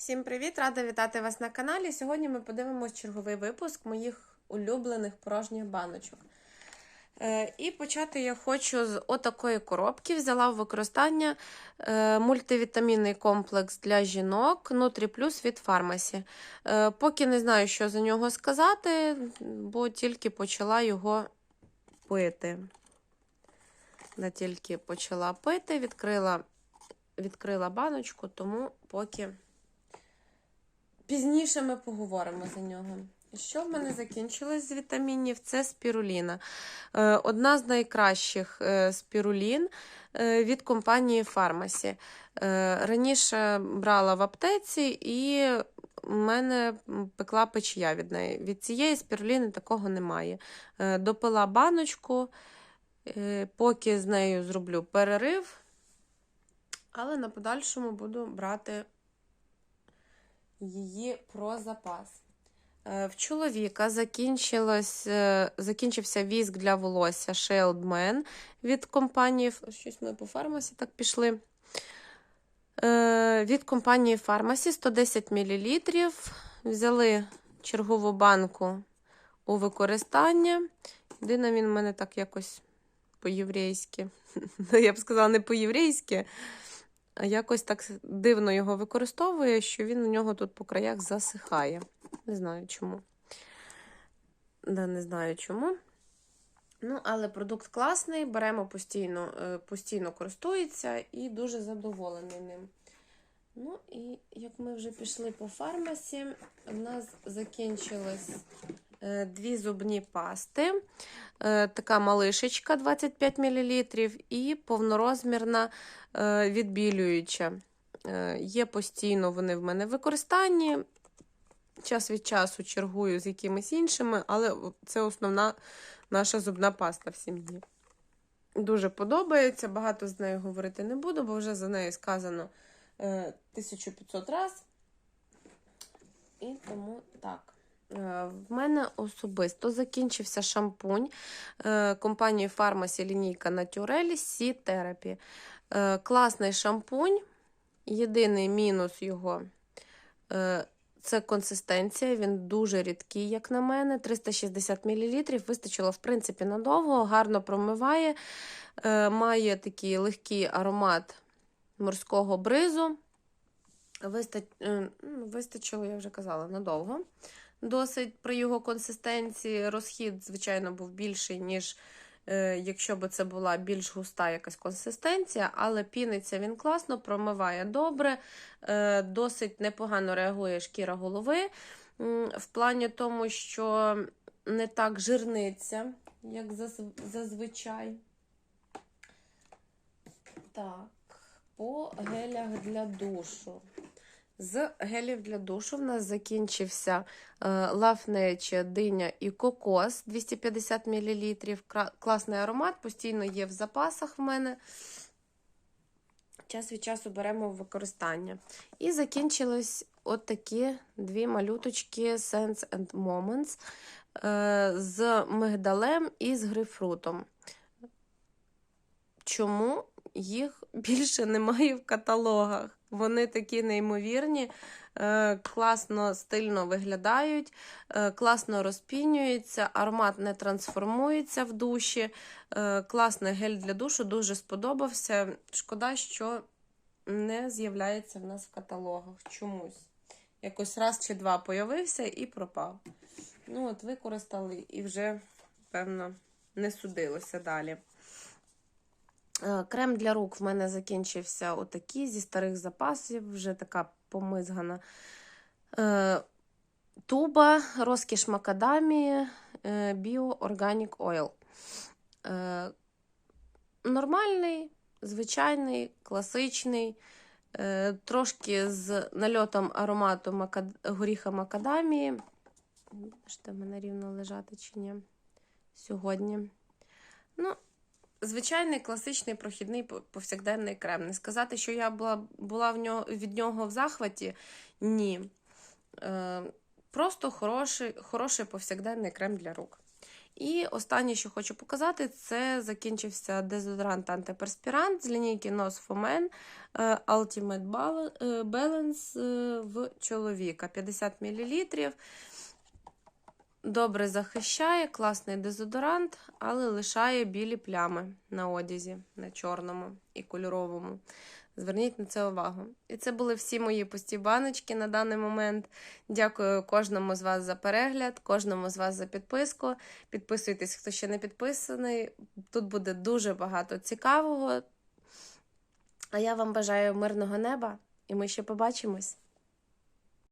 Всім привіт! Рада вітати вас на каналі. Сьогодні ми подивимось черговий випуск моїх улюблених порожніх баночок. Е, і почати я хочу з отакої коробки. Взяла в використання е, мультивітамінний комплекс для жінок Nutri Plus від Pharmacy. Е, поки не знаю, що за нього сказати, бо тільки почала його пити. Не тільки почала пити, відкрила, відкрила баночку, тому поки. Пізніше ми поговоримо за нього. Що в мене закінчилось з вітамінів? Це спіруліна. Е, Одна з найкращих е, спірулін е, від компанії. Е, Раніше брала в аптеці і в мене пекла печія від неї. Від цієї спіруліни такого немає. Допила баночку, поки з нею зроблю перерив, але на подальшому буду брати її про запас. Е, В чоловіка е, закінчився віск для волосся Shield Man від компанії. Щось ми по фармасі так пішли. Е, Від компанії Pharmacy 110 мл. Взяли чергову банку у використання. Єдине, він в мене так якось по-єврейськи. Я б сказала, не по-єврейськи, якось так дивно його використовує, що він у нього тут по краях засихає. Не знаю чому. Да, не знаю чому. Ну, але продукт класний, беремо постійно, е, постійно користується і дуже задоволений ним. Ну, і як ми вже пішли по фармасі, у нас закінчилось дві зубні пасти. Е, Така малишечка 25 мл і повнорозмірна е, відбілююча. Е, Є постійно вони в мене в використанні. Час від часу чергую з якимись іншими, але це основна наша зубна паста в сім'ї. Дуже подобається, багато з нею говорити не буду, бо вже за нею сказано е, 1500 раз. І тому так. Е, В мене особисто закінчився шампунь е, компанії Pharmacy лінійка Sea Therapy. Е, Класний шампунь. Єдиний мінус його е, це консистенція. Він дуже рідкий, як на мене. 360 мл. Вистачило, в принципі, надовго, гарно промиває, має такий легкий аромат морського бризу. Ну, Вистачило, я вже казала, надовго. Досить при його консистенції розхід, звичайно, був більший, ніж е, якщо б це була більш густа якась консистенція, але піниться він класно, промиває добре, е, досить непогано реагує шкіра голови. В плані тому, що не так жирниться, як заз- зазвичай. Так, по гелях для душу. З гелів для душу в нас закінчився е, Love диня і кокос 250 мл. Класний аромат, постійно є в запасах в мене. Час від часу беремо в використання. І закінчились от такі дві малюточки Sense and Moments е, з мигдалем і з грейпфрутом. Чому їх більше немає в каталогах? Вони такі неймовірні, е, класно, стильно виглядають, е, класно розпінюються, аромат не трансформується в душі. Е, Класний гель для душу, дуже сподобався. Шкода, що не з'являється в нас в каталогах чомусь. Якось раз чи два появився і пропав. Ну, от використали і вже, певно, не судилося далі. Е, Крем для рук в мене закінчився отакий зі старих запасів, вже така помизгана. Е, Туба, розкіш макадамії, е, Oil. Е, Нормальний, звичайний, класичний, трошки з нальотом аромату макад... горіха макадамії. Бачите, в мене рівно лежати чи ні сьогодні. Ну, звичайний класичний прохідний повсякденний крем. Не сказати, що я була, була в нього, від нього в захваті. Ні. Е, просто хороший, хороший повсякденний крем для рук. І останнє, що хочу показати, це закінчився дезодорант антиперспірант з лінійки Nose for Men е, Ultimate е, Balance е, в чоловіка 50 мл. Добре захищає, класний дезодорант, але лишає білі плями на одязі, на чорному і кольоровому. Зверніть на це увагу. І це були всі мої пусті баночки на даний момент. Дякую кожному з вас за перегляд, кожному з вас за підписку. Підписуйтесь, хто ще не підписаний. Тут буде дуже багато цікавого. А я вам бажаю мирного неба, і ми ще побачимось.